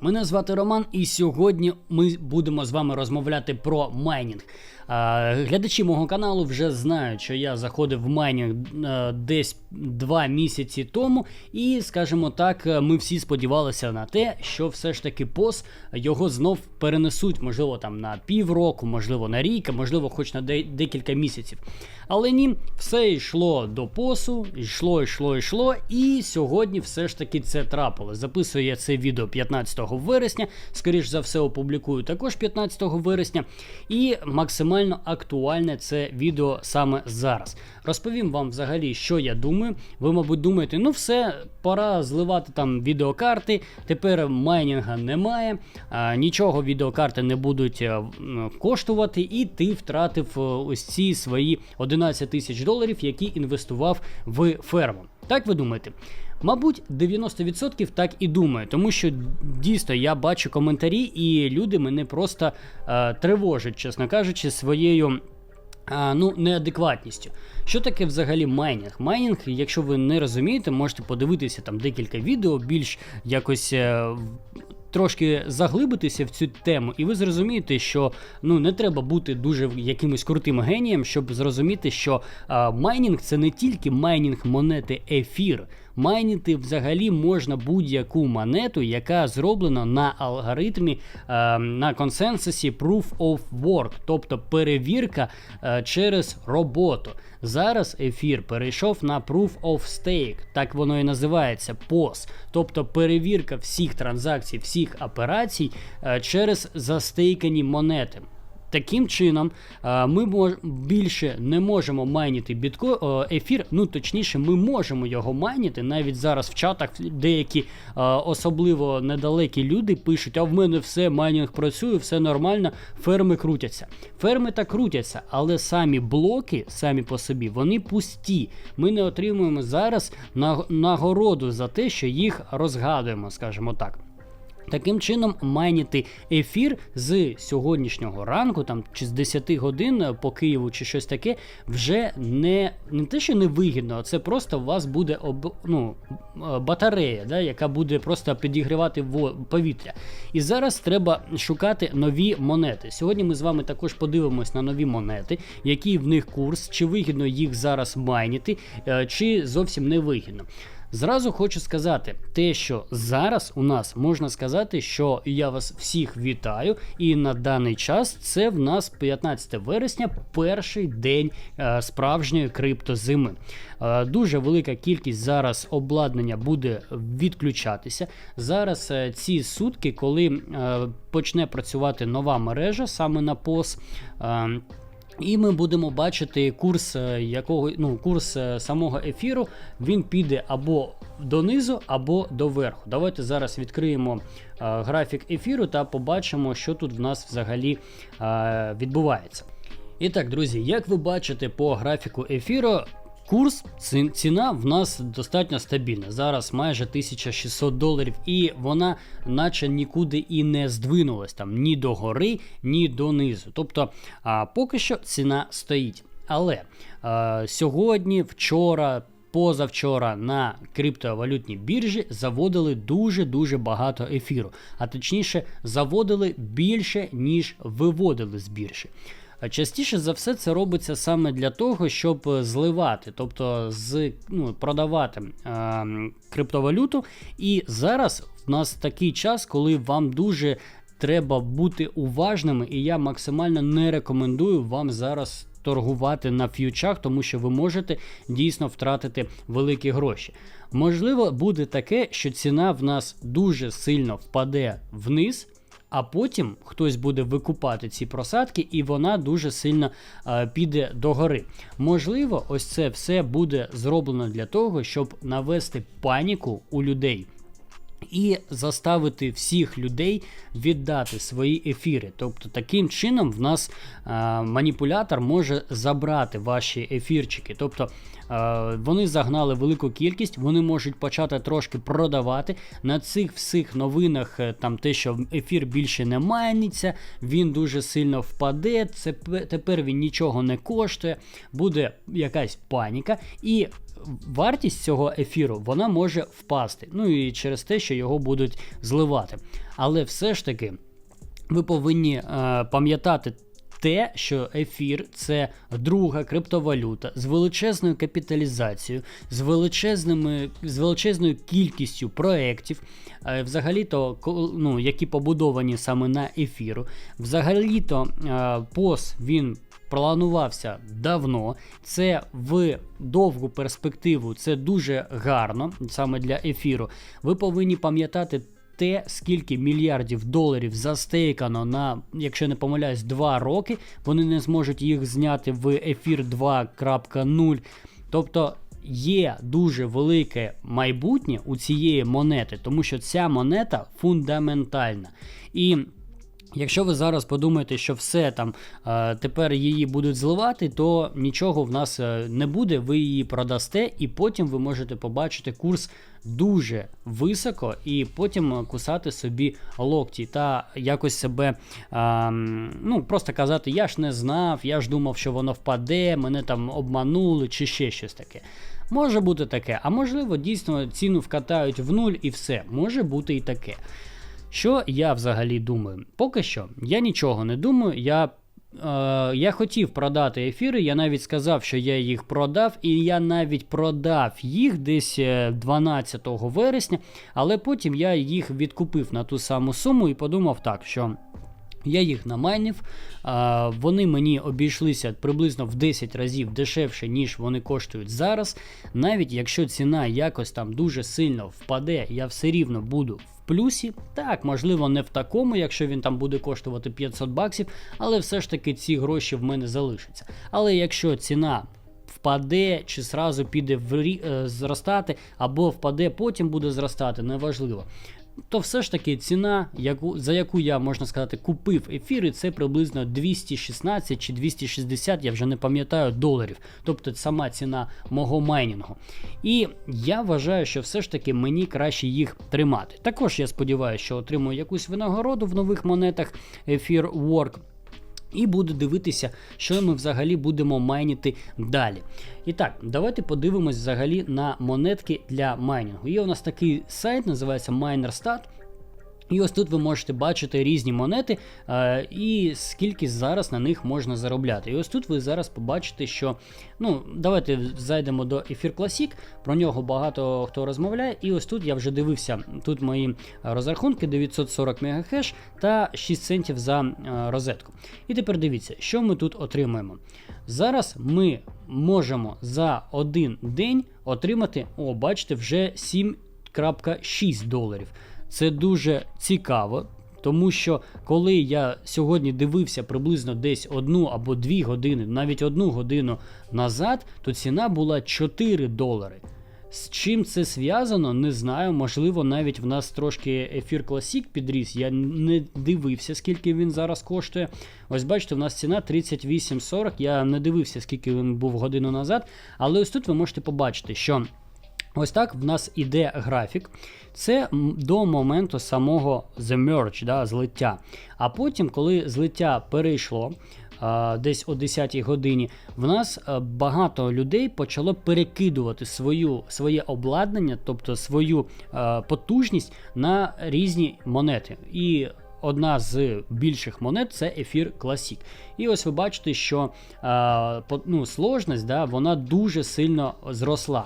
Мене звати Роман, і сьогодні ми будемо з вами розмовляти про майнінг. Глядачі мого каналу вже знають, що я заходив в майнінг е, десь два місяці тому, і, скажімо так, е, ми всі сподівалися на те, що все ж таки POS його знов перенесуть, можливо, там на півроку, можливо, на рік, можливо, хоч на декілька місяців. Але ні, все йшло до посу, йшло, йшло, йшло, і сьогодні все ж таки це трапилось. Записую я це відео 15 вересня, скоріш за все, опублікую також 15 вересня. І максимально актуальне це відео саме зараз. Розповім вам взагалі, що я думаю. Ви, мабуть, думаєте, ну все, пора зливати там відеокарти. Тепер майнінга немає, а, нічого відеокарти не будуть е, коштувати, і ти втратив е, ось ці свої 11 тисяч доларів, які інвестував в ферму. Так ви думаєте? Мабуть, 90% так і думає, тому що дійсно я бачу коментарі, і люди мене просто е, тривожать, чесно кажучи, своєю. А, ну, неадекватністю. Що таке взагалі майнінг? Майнінг, якщо ви не розумієте, можете подивитися там декілька відео, більш якось е, трошки заглибитися в цю тему, і ви зрозумієте, що ну не треба бути дуже якимось крутим генієм, щоб зрозуміти, що а, майнінг це не тільки майнінг монети ефір. Майнити взагалі можна будь-яку монету, яка зроблена на алгоритмі е, на консенсусі Proof of Work, тобто перевірка е, через роботу. Зараз ефір перейшов на Proof of Stake, так воно і називається POS, тобто перевірка всіх транзакцій, всіх операцій е, через застейкані монети. Таким чином, е, ми більше не можемо майніти бітко, е, ефір. Ну точніше, ми можемо його майніти. Навіть зараз в чатах деякі е, особливо недалекі люди пишуть: а в мене все майнінг працює, все нормально, ферми крутяться. Ферми так крутяться, але самі блоки, самі по собі, вони пусті. Ми не отримуємо зараз на- нагороду за те, що їх розгадуємо, скажімо так. Таким чином, майніти ефір з сьогоднішнього ранку, там чи з 10 годин по Києву, чи щось таке, вже не, не те, що не вигідно, а це просто у вас буде об, ну, батарея, да, яка буде просто підігрівати во- повітря. І зараз треба шукати нові монети. Сьогодні ми з вами також подивимось на нові монети, який в них курс, чи вигідно їх зараз майніти, е, чи зовсім не вигідно. Зразу хочу сказати, те, що зараз у нас можна сказати, що я вас всіх вітаю, і на даний час це в нас 15 вересня, перший день е, справжньої криптозими. Е, дуже велика кількість зараз обладнання буде відключатися. Зараз е, ці сутки, коли е, почне працювати нова мережа саме на POS, е, і ми будемо бачити курс е, якого ну курс е, самого ефіру. Він піде або донизу, або доверху. Давайте зараз відкриємо е, графік ефіру та побачимо, що тут в нас взагалі е, відбувається. І так, друзі, як ви бачите по графіку ефіру, курс ціна в нас достатньо стабільна. Зараз майже 1600 доларів, і вона, наче нікуди і не здвинулась там ні до гори, ні донизу. Тобто, а, поки що ціна стоїть. Але а, сьогодні, вчора. Позавчора на криптовалютній біржі заводили дуже-дуже багато ефіру, а точніше, заводили більше, ніж виводили з біржі. А Частіше за все це робиться саме для того, щоб е, зливати, тобто з, ну, продавати е, криптовалюту. І зараз в нас такий час, коли вам дуже треба бути уважними, і я максимально не рекомендую вам зараз торгувати на ф'ючах, тому що ви можете дійсно втратити великі гроші. Можливо, буде таке, що ціна в нас дуже сильно впаде вниз. А потім хтось буде викупати ці просадки, і вона дуже сильно е, піде догори. Можливо, ось це все буде зроблено для того, щоб навести паніку у людей. І заставити всіх людей віддати свої ефіри. Тобто таким чином в нас е, маніпулятор може забрати ваші ефірчики. Тобто Е, Вони загнали велику кількість, вони можуть почати трошки продавати. На цих всіх новинах е, там те, що ефір більше не майниться, він дуже сильно впаде. Це тепер він нічого не коштує, буде якась паніка. І вартість цього ефіру вона може впасти. Ну і через те, що його будуть зливати. Але все ж таки ви повинні е, пам'ятати. Те, що ефір це друга криптовалюта з величезною капіталізацією, з величезними, з величезною кількістю проєктів, е, взагалі-то, ну, які побудовані саме на ефіру. Взагалі-то е, POS він планувався давно. Це в довгу перспективу, це дуже гарно саме для ефіру. Ви повинні пам'ятати те, скільки мільярдів доларів застейкано на, якщо не помиляюсь, 2 роки. Вони не зможуть їх зняти в ефір 2.0. Тобто є дуже велике майбутнє у цієї монети, тому що ця монета фундаментальна. І Якщо ви зараз подумаєте, що все там е, тепер її будуть зливати, то нічого в нас е, не буде. Ви її продасте, і потім ви можете побачити курс дуже високо, і потім е, кусати собі локті та якось себе е, ну просто казати: я ж не знав, я ж думав, що воно впаде, мене там обманули, чи ще щось таке. Може бути таке, а можливо, дійсно ціну вкатають в нуль і все. Може бути і таке. Що я взагалі думаю? Поки що я нічого не думаю. Я, я хотів продати ефіри, я навіть сказав, що я їх продав, і я навіть продав їх десь е, 12 вересня, але потім я їх відкупив на ту саму суму і подумав так, що. Я їх намайнив, вони мені обійшлися приблизно в 10 разів дешевше, ніж вони коштують зараз. Навіть якщо ціна якось там дуже сильно впаде, я все рівно буду в плюсі. Так, можливо, не в такому, якщо він там буде коштувати 500 баксів, але все ж таки ці гроші в мене залишаться. Але якщо ціна впаде чи зразу піде в рі- е, зростати, або впаде, потім буде зростати, неважливо. То все ж таки ціна, яку, за яку я можна сказати, купив ефіри, це приблизно 216 чи 260, я вже не пам'ятаю доларів. Тобто сама ціна мого майнінгу. І я вважаю, що все ж таки мені краще їх тримати. Також я сподіваюся, що отримую якусь винагороду в нових монетах ефір Work. І буду дивитися, що ми взагалі будемо майнити далі. І так, давайте подивимось взагалі на монетки для майнінгу. Є у нас такий сайт, називається MinerStat. І ось тут ви можете бачити різні монети е, і скільки зараз на них можна заробляти. І ось тут ви зараз побачите, що ну давайте зайдемо до Ефір Classic, про нього багато хто розмовляє. І ось тут я вже дивився. Тут мої розрахунки 940 МГц та 6 центів за е, розетку. І тепер дивіться, що ми тут отримаємо. Зараз ми можемо за один день отримати, о, бачите, вже 7,6 доларів. Це дуже цікаво, тому що коли я сьогодні дивився приблизно десь одну або дві години, навіть одну годину назад, то ціна була 4 долари. З чим це зв'язано, не знаю. Можливо, навіть в нас трошки ефір Classic підріс. Я не дивився, скільки він зараз коштує. Ось бачите, в нас ціна 38,40. Я не дивився, скільки він був годину назад. Але ось тут ви можете побачити, що. Ось так в нас іде графік. Це до моменту самого the merge, да, злиття. А потім, коли злиття перейшло десь о 10-й годині, в нас багато людей почало перекидувати свою, своє обладнання, тобто свою а, потужність на різні монети. І Одна з більших монет це ефір Classic. І ось ви бачите, що по- ну, сложність да, вона дуже сильно зросла.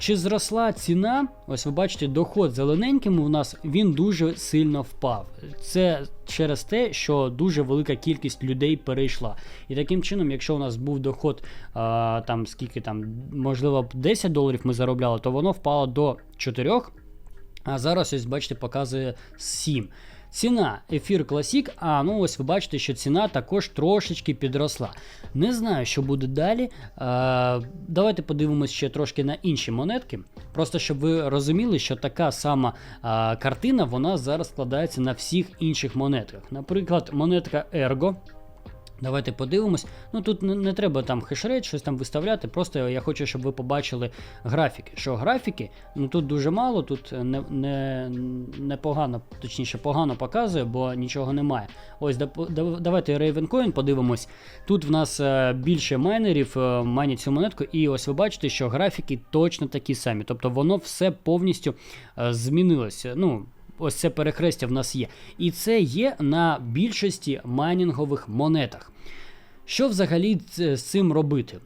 Чи зросла ціна? Ось ви бачите, доход зелененьким у нас він дуже сильно впав. Це через те, що дуже велика кількість людей перейшла. І таким чином, якщо у нас був доход а, там скільки там, можливо, 10 доларів ми заробляли, то воно впало до 4, а зараз ось бачите, показує 7. Ціна ефір Classic, а ну ось ви бачите, що ціна також трошечки підросла. Не знаю, що буде далі. Е, давайте подивимось ще трошки на інші монетки. Просто щоб ви розуміли, що така сама е, картина вона зараз складається на всіх інших монетках. Наприклад, монетка Ergo. Давайте подивимось. Ну тут не, не треба там хешрейт, щось там виставляти. Просто я хочу, щоб ви побачили графіки. Що графіки, ну тут дуже мало, тут не, не, не погано, точніше, погано показує, бо нічого немає. Ось да, да- давайте Ravencoin подивимось. Тут в нас е, більше майнерів е, майнять цю монетку, і ось ви бачите, що графіки точно такі самі. Тобто воно все повністю е, змінилося. Ну, Ось це перехрестя в нас є. І це є на більшості майнінгових монетах. Що взагалі з цим робити?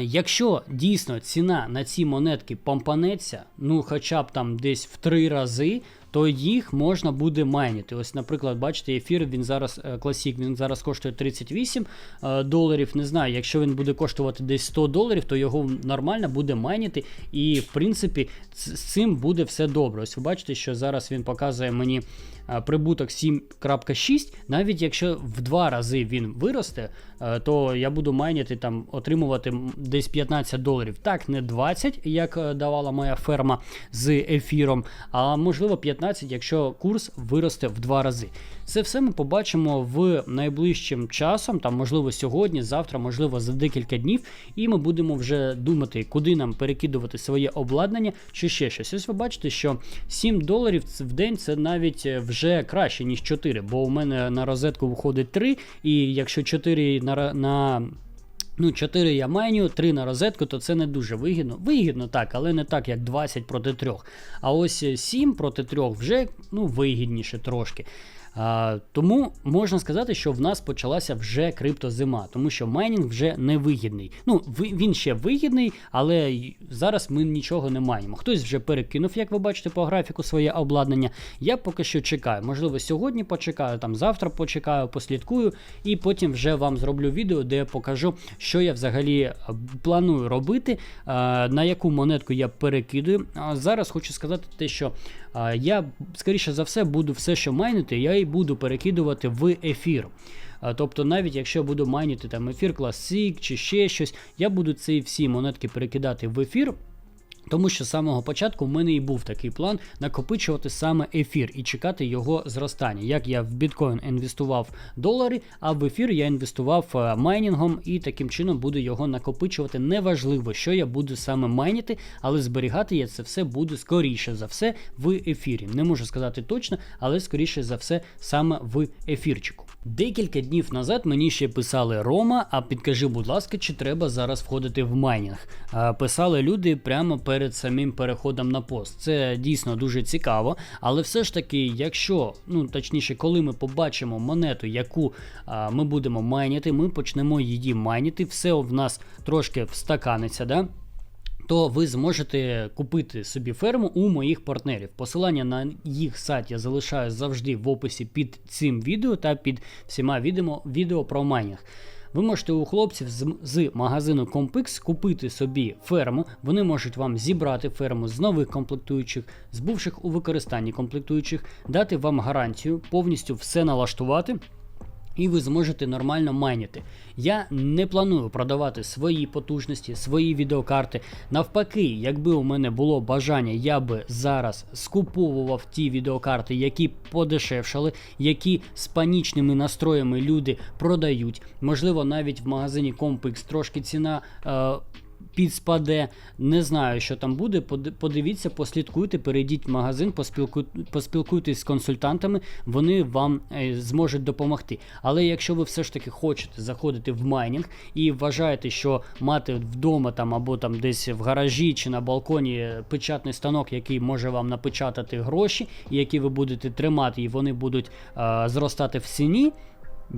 Якщо дійсно ціна на ці монетки помпанеться, ну хоча б там десь в три рази, то їх можна буде майнити. Ось, наприклад, бачите, ефір він зараз класік, він зараз коштує 38 е, доларів. Не знаю, якщо він буде коштувати десь 100 доларів, то його нормально буде майнити. І в принципі з цим буде все добре. Ось ви бачите, що зараз він показує мені е, прибуток 7.6. Навіть якщо в два рази він виросте, е, то я буду майнити там, отримувати десь 15 доларів. Так, не 20, як е, давала моя ферма з ефіром, а можливо 15, якщо курс виросте в два рази. Це все ми побачимо в найближчим часом, там можливо сьогодні, завтра, можливо, за декілька днів, і ми будемо вже думати, куди нам перекидувати своє обладнання чи ще щось. Ось ви бачите, що 7 доларів в день це навіть е, вже краще, ніж 4, бо у мене на розетку виходить 3, і якщо 4 на, на Ну, 4 я майню, 3 на розетку, то це не дуже вигідно. Вигідно так, але не так, як 20 проти 3. А ось 7 проти 3 вже ну, вигідніше трошки. Тому можна сказати, що в нас почалася вже криптозима, тому що майнінг вже не вигідний. Ну, він ще вигідний, але зараз ми нічого не маємо. Хтось вже перекинув, як ви бачите, по графіку своє обладнання. Я поки що чекаю. Можливо, сьогодні почекаю, там завтра почекаю, послідкую, і потім вже вам зроблю відео, де я покажу, що я взагалі е, планую робити, е, на яку монетку я перекидую. Зараз хочу сказати те, що я скоріше за все буду все, що майнити, я і буду перекидувати в ефір. Тобто, навіть якщо я буду майнити там ефір Classic чи ще щось, я буду ці всі монетки перекидати в ефір. Тому що з самого початку в мене і був такий план накопичувати саме ефір і чекати його зростання. Як я в біткоін інвестував долари, а в ефір я інвестував е, майнінгом і таким чином буду його накопичувати. Неважливо, що я буду саме майнити, але зберігати я це все буду скоріше за все в ефірі. Не можу сказати точно, але скоріше за все саме в ефірчику. Декілька днів назад мені ще писали Рома, а підкажи, будь ласка, чи треба зараз входити в майнінг. Писали люди прямо перед самим переходом на пост. Це дійсно дуже цікаво, але все ж таки, якщо, ну точніше, коли ми побачимо монету, яку а, ми будемо майнити, ми почнемо її майнити, все в нас трошки встаканиться, да? То ви зможете купити собі ферму у моїх партнерів. Посилання на їх сайт я залишаю завжди в описі під цим відео та під всіма відео, відео про майнінг. Ви можете у хлопців з, з магазину Compix купити собі ферму. Вони можуть вам зібрати ферму з нових комплектуючих, з бувших у використанні комплектуючих, дати вам гарантію, повністю все налаштувати. І ви зможете нормально майнити. Я не планую продавати свої потужності, свої відеокарти. Навпаки, якби у мене було бажання, я би зараз скуповував ті відеокарти, які подешевшали, які з панічними настроями люди продають. Можливо, навіть в магазині Compix трошки ціна. Е- Підспаде, не знаю, що там буде. Под- Подивіться, послідкуйте, перейдіть в магазин, поспілку... поспілкуйтесь з консультантами, вони вам е, зможуть допомогти. Але якщо ви все ж таки хочете заходити в майнінг і вважаєте, що мати вдома там або там десь в гаражі чи на балконі печатний станок, який може вам напечатати гроші, які ви будете тримати, і вони будуть е, зростати в ціні.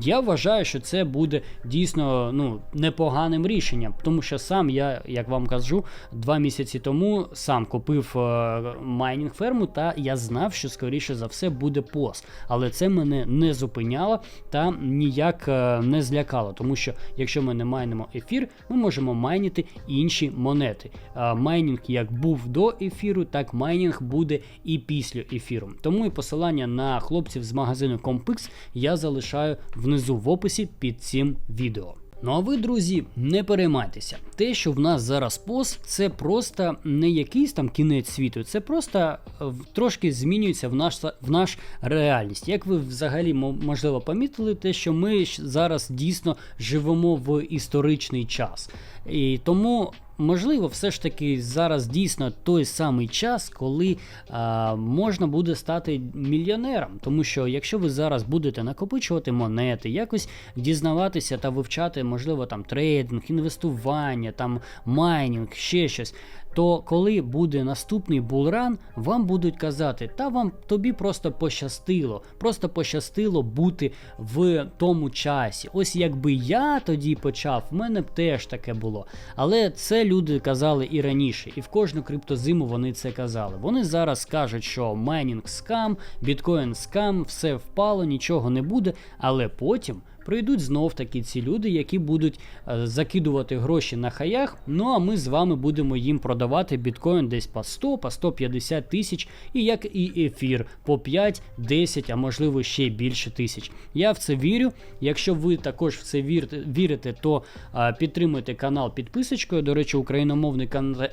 Я вважаю, що це буде дійсно ну, непоганим рішенням, тому що сам я, як вам кажу, два місяці тому сам купив е, майнінг ферму, та я знав, що скоріше за все буде пост. Але це мене не зупиняло та ніяк е, не злякало, тому що якщо ми не майнимо ефір, ми можемо майнити інші монети. Е, майнінг як був до ефіру, так майнінг буде і після ефіру. Тому і посилання на хлопців з магазину Compix я залишаю внизу в описі під цим відео. Ну а ви, друзі, не переймайтеся. Те, що в нас зараз пост, це просто не якийсь там кінець світу, це просто е, трошки змінюється в наш в наш реальність. Як ви взагалі мо- можливо помітили, те, що ми зараз дійсно живемо в історичний час. І тому. Можливо, все ж таки зараз дійсно той самий час, коли а, можна буде стати мільйонером. Тому що якщо ви зараз будете накопичувати монети, якось дізнаватися та вивчати, можливо, там трейдинг, інвестування, там майнінг, ще щось. То коли буде наступний булран, вам будуть казати, та вам тобі просто пощастило, просто пощастило бути в тому часі. Ось якби я тоді почав, в мене б теж таке було. Але це люди казали і раніше, і в кожну криптозиму вони це казали. Вони зараз кажуть, що майнінг скам, біткоін скам, все впало, нічого не буде, але потім. Прийдуть знов таки ці люди, які будуть е, закидувати гроші на хаях. Ну а ми з вами будемо їм продавати біткоін десь по 100, по 150 тисяч, і як і ефір по 5, 10, а можливо ще більше тисяч. Я в це вірю. Якщо ви також в це вірите, то е, підтримуйте канал підписочкою. До речі, україномовний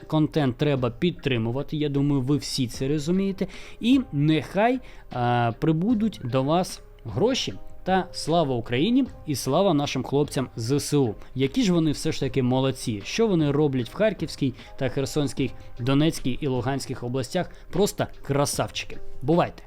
контент треба підтримувати. Я думаю, ви всі це розумієте. І нехай е, прибудуть до вас гроші. Та слава Україні і слава нашим хлопцям ЗСУ. Які ж вони все ж таки молодці, що вони роблять в Харківській та Херсонській, Донецькій і Луганських областях. Просто красавчики. Бувайте!